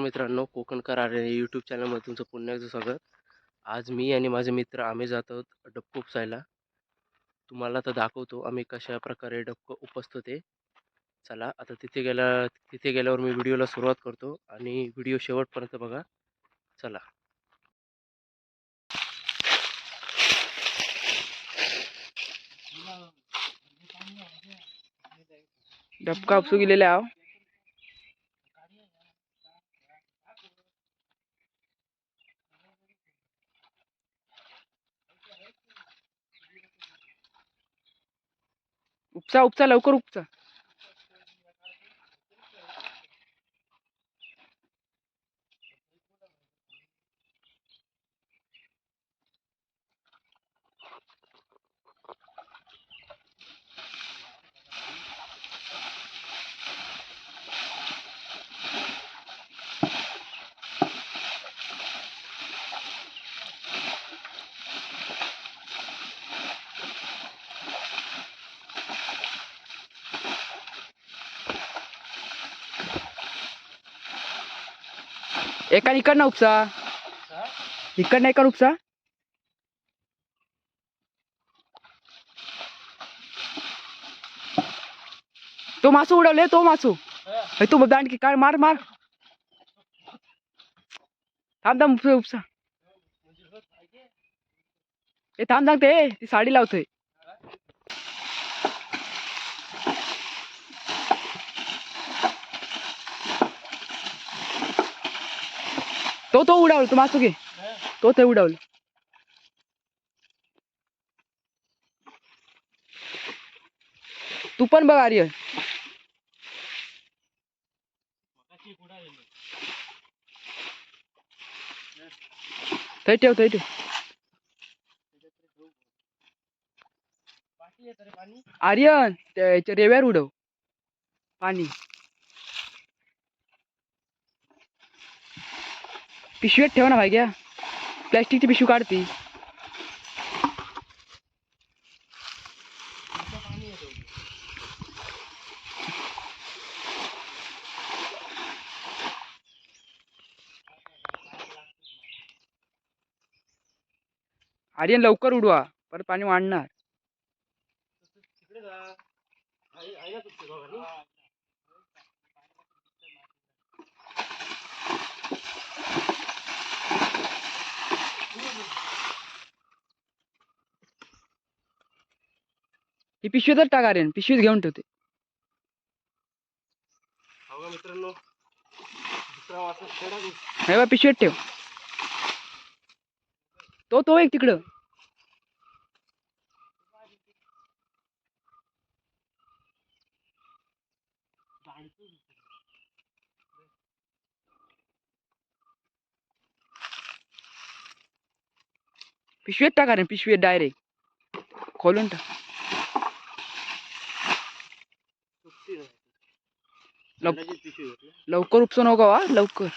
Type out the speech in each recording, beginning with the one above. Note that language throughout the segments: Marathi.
मित्रांनो कोकणकर आर यूट्यूब चॅनलमध्ये तुमचं पुन्हा एकदा स्वागत. आज मी आणि माझे मित्र आम्ही जात आहोत डबको उपसायला. तुम्हाला तर दाखवतो आम्ही कशा प्रकारे डबकं उपसतो ते चला आता तिथे गेल्या तिथे गेल्यावर मी व्हिडिओला सुरुवात करतो आणि व्हिडिओ शेवटपर्यंत बघा. चला. डबका उपसू गेलेले आहो. उपसा उपसा लवकर उपसा एका इकडनं उपसा. इकडनं एका उपसा. तो मासू उडवले तो मासू. हे तू दांडकी काढ मार मार. थांब थांब उपसा उपसा. ए थांब थांब ते ती साडी लावतोय. तो तो उडावलं तू मासू घे. तो ते उडावलं. तू पण बघ आर्य थंय ठेव थंय ठेव. आर्यन त्याच्या रेव्यावर उडव. पाणी. पिशवीत ठेव ना भाई प्लॅस्टिकची पिशवी काढती. आर्यन लवकर उडवा परत पाणी वाढणार. ही पिशवीतच टाक आर्यन पिशवीत घेऊन ठेवते. हो मित्रांनो. हे बा पिशवीत ठेव. तो तो एक तिकडं. पिशवीत टाका रे पिशवीत डायरेक्ट खोलून टाक सुट्टी नाही. लव- अंड्याचीच पिशवी घेतली. लवकर उपसू नको हा लवकर.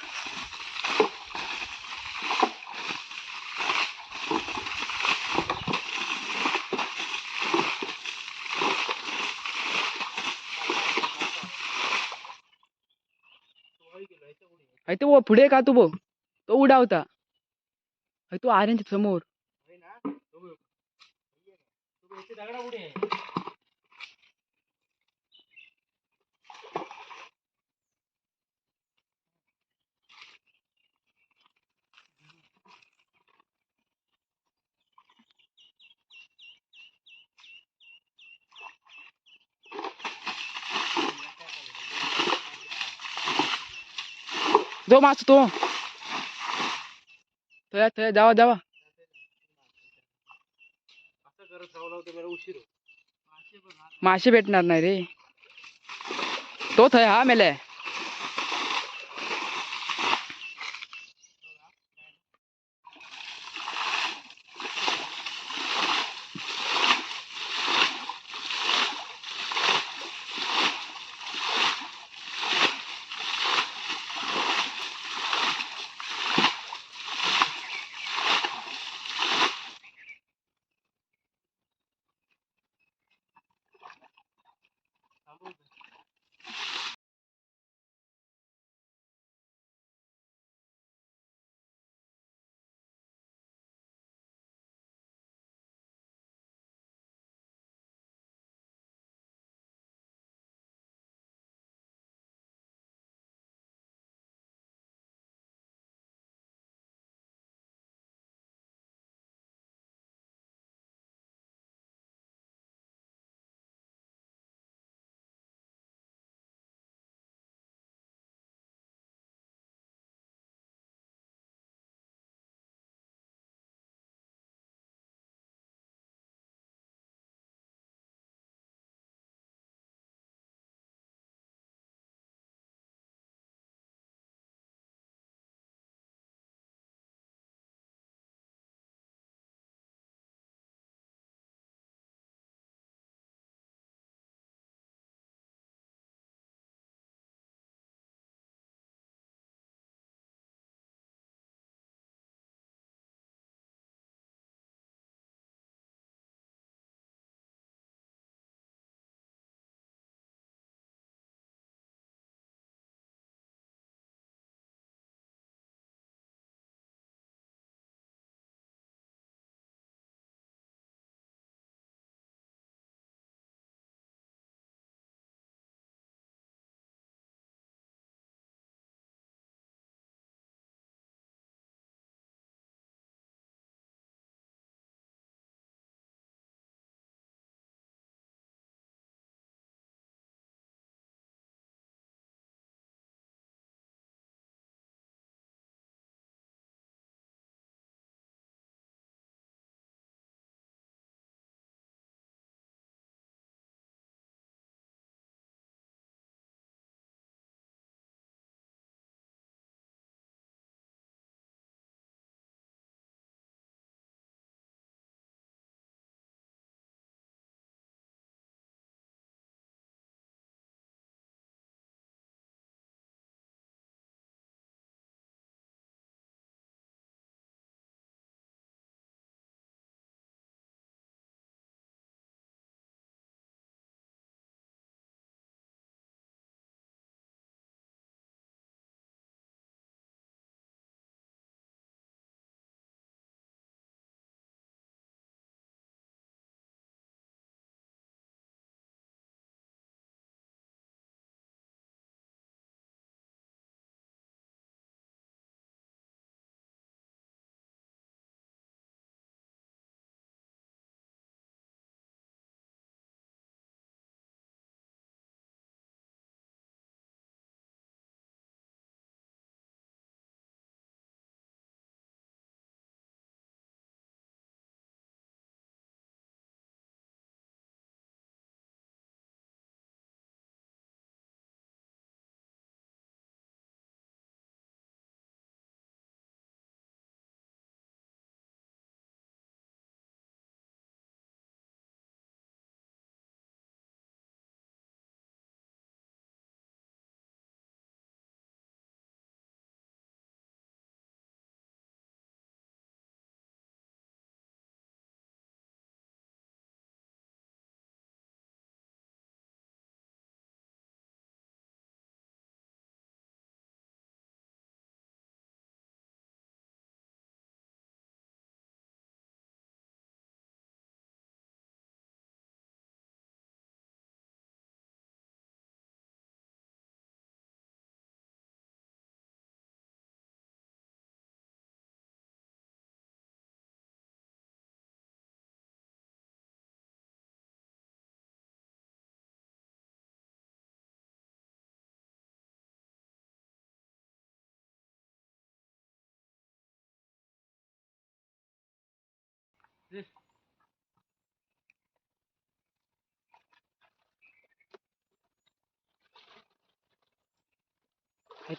तो व- पुढे का तू बो तो उडा होता आहे तो आर्यनच्या समोर आहे ना? तो बघ. तो बघ, इथे दगडापुढे आहे. जो मास तो। थया थया जावा जावा मासे भेटणार नाही रे। तो थय हा मेले।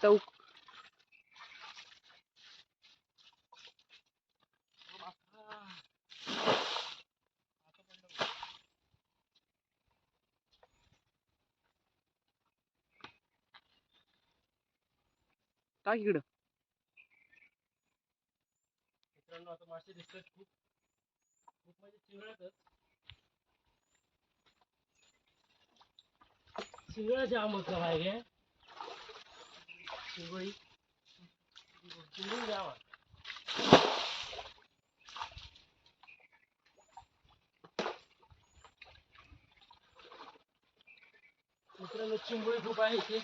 उक टाक इकडं. मित्रांनो आता मासे दिसतात खूप. म्हणजे चिंगळ्यातच चिंगळा जाम होता मागे चिंगळी चिंगळी जाम आहे. मित्रांनो चिंगळी खूप आहे इथे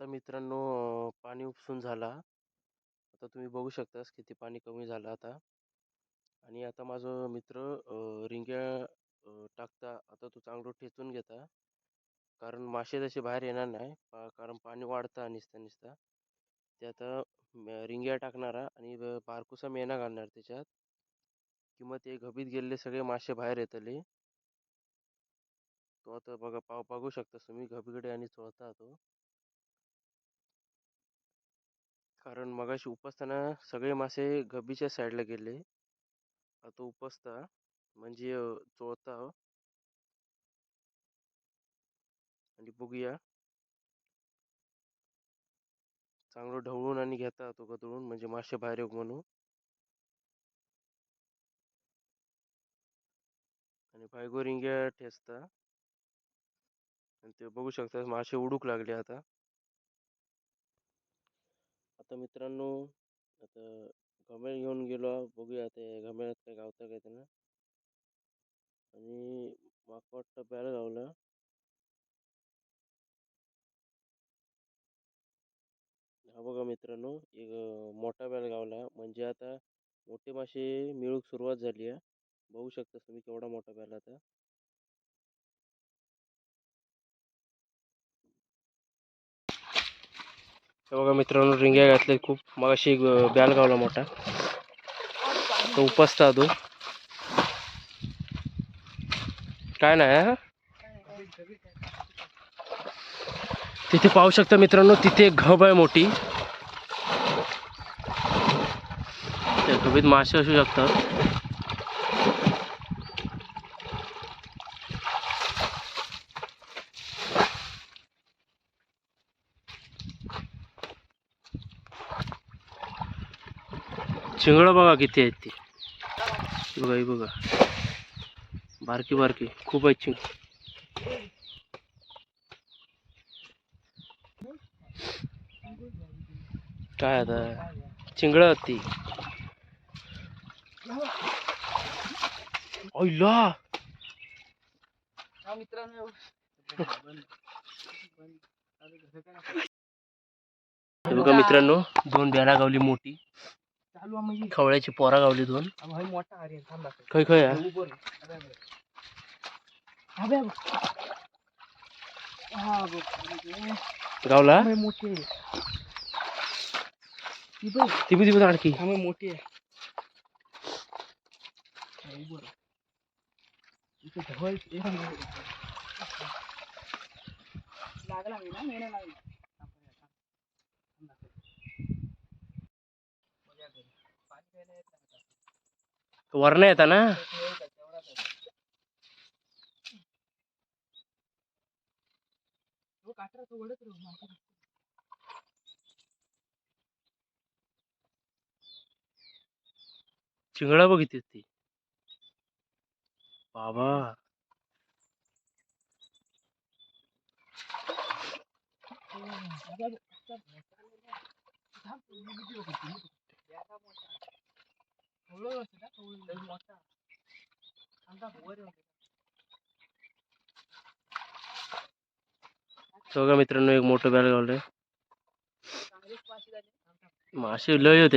आता मित्रांनो पाणी उपसून झाला. आता तुम्ही बघू शकतास किती पाणी कमी झालं आता. आणि आता माझं मित्र रिंग्या टाकता. आता तो चांगलं ठेचून घेता. कारण मासे तसे बाहेर येणार नाही. पा- कारण पाणी वाढतं निसता निसता ते आता रिंग्या टाकणारा आणि बारकुसा मेना घालणार त्याच्यात. किंवा ते घबीत गेलेले सगळे मासे बाहेर येतले. तो आता बघा पाव बघू शकता तुम्ही घबीकडे आणि चोळता तो. कारण मगाशी उपसताना सगळे मासे गब्बीच्या साईडला गेले. आता उपसता म्हणजे चोळता आणि बघूया. चांगलं ढवळून आणि घेता तो गदळून म्हणजे मासे बाहेर येऊ म्हणून. आणि बायगोरिंग्या ठेचता. आणि ते बघू शकता मासे उडूक लागले आता. आता मित्रांनो आता घमेल घेऊन गेलो. बघूया ते घमेलात काय गावतं काय त्यांना आणि माका वाटतं बॅल गावला. हा बघा मित्रांनो एक मोठा बॅल गावला. म्हणजे आता मोठे मासे मिळूक सुरुवात झाली आहे. बघू शकता तुम्ही केवढा मोठा बॅल आता. हे बघा मित्रांनो रिंग्या घातले खूप. मगाशी एक बॅल गावला मोठा. तो उपसता तो. काय नाही तिथे पाहू शकता मित्रांनो तिथे एक घब आहे मोठी. त्या घबीत मासे असू शकतात. चिंगळं बघा किती आहेत ती. बघा ही बघा. बारकी बारकी. खूप आहेत चिंग काय आता? चिंगळं ती. ओयला मित्रांनो हे बघा मित्रांनो दोन बॅना गावली मोठी. खवळ्याची पोरा गावली दोन. मोठा खय खय म्हणजे, गावला? मोठी ती बी ती बी आणखी. मोठी आहे. लागला मी ना मी नाही लागला थांब, थांब, थांब. बघूया घरी. पाणी प्यायला येत नाही आता. वरण येता ना. हो. चिंगळा बघितली ती बाबा अबे, बघा मित्रांनो एक मोठं बॅल गावलंय. मासे लय हो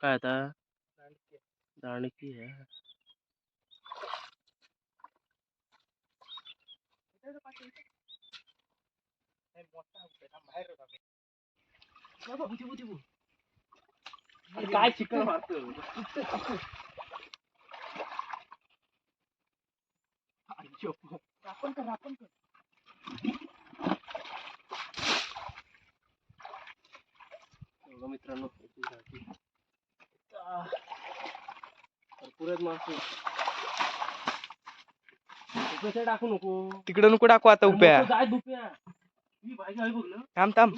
काय आता? चांगले. दाणकी आहे. काय चिकन मारतो आपण कर आपण कर मित्रांनो भरपूरच मासे उपे टाकू नको तिकडे नको टाकू आता उप्या. थांब थांब.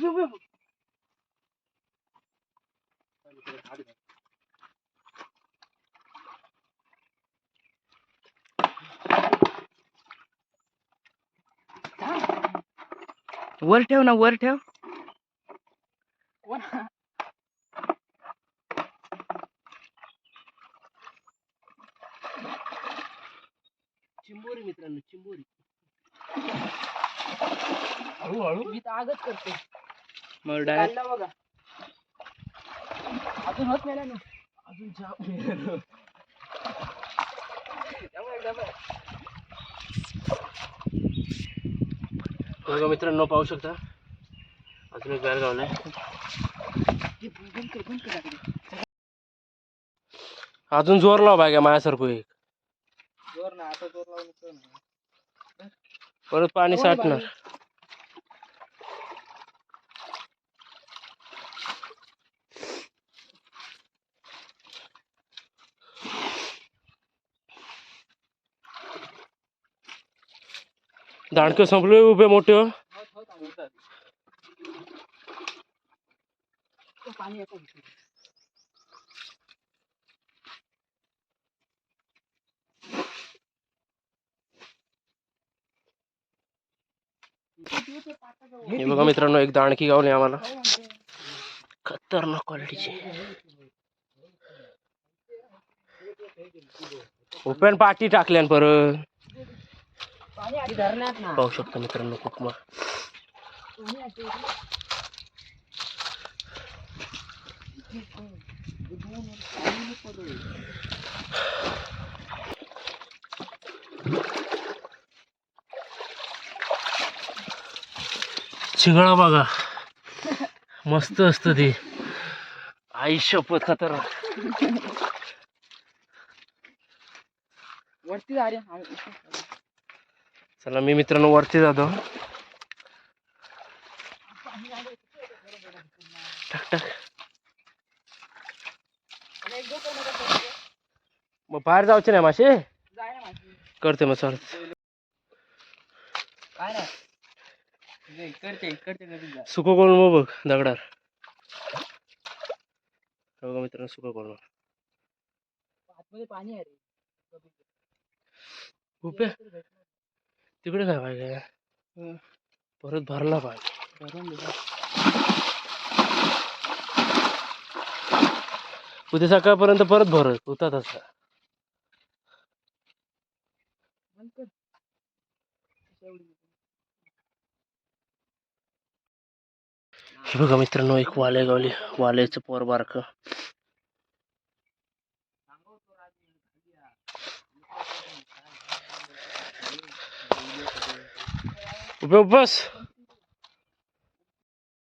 वर ठेव ना वर ठेव. चिंबोरी मित्रांनो चिंबोरी. हळूहळू मी तर आगच करते. मग डायरेक्ट काढला बघा. अजून होत नाही ना अजून जाम बघा मित्रांनो पाहू शकता. अजून एक गार गावलाय. बंद कर बंद कर आधी. अजून जोर लाव बाय माझ्यासारखं एक. जोर ना आता जोर लावून. परत पाणी साठणार बारीक. दांडके संपले उभे मोठे हो होत, होत आहे, होत आहे. तो पाणी येतं इथे. संपले उभे पाटाचं? हे बघा मित्रांनो एक दाणकी गावली आम्हाला खतरनाक क्वालिटीची उपेन पाठी टाकल्यान परत पाणी आधी धरण्यात ना पाहू शकता मित्रांनो खूप मग. चिंगळा बघा. मस्त असतं ते. शपथ खतरनाक. चला मी मित्रांनो वरती जातो. टाक टाक. मग बाहेर मासे जाय ना माझी करते मग सर सुको कोण मग बघ दगडार बघा मित्रांनो सुको रे. उप्या तिकडे काय पाहिजे? परत भरला पाहिजे. भरून. उद्या सकाळपर्यंत परत भरत होता तसा. हे बघा मित्रांनो एक वाले गावली वाल्याचं पोर बारक उपयोग बस.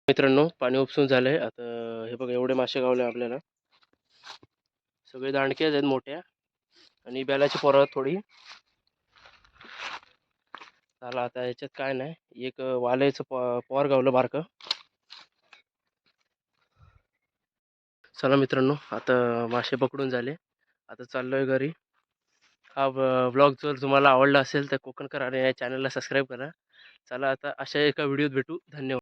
मित्रांनो पाणी उपसून झालंय. आता हे बघा एवढे मासे गावले आपल्याला. सगळे दांडक्याच आहेत मोठ्या. आणि बेलाची पोरं थोडी. झाला आता याच्यात काय नाही. एक वाल्याचं पॉ गावलं बारकं. चला मित्रांनो आता मासे पकडून झाले. आता चाललोय घरी. हा ब्लॉग जर तुम्हाला आवडला असेल तर कोकणकर आणि या चॅनलला सबस्क्राईब करा. चला आता अशा एका व्हिडिओत भेटू. धन्यवाद.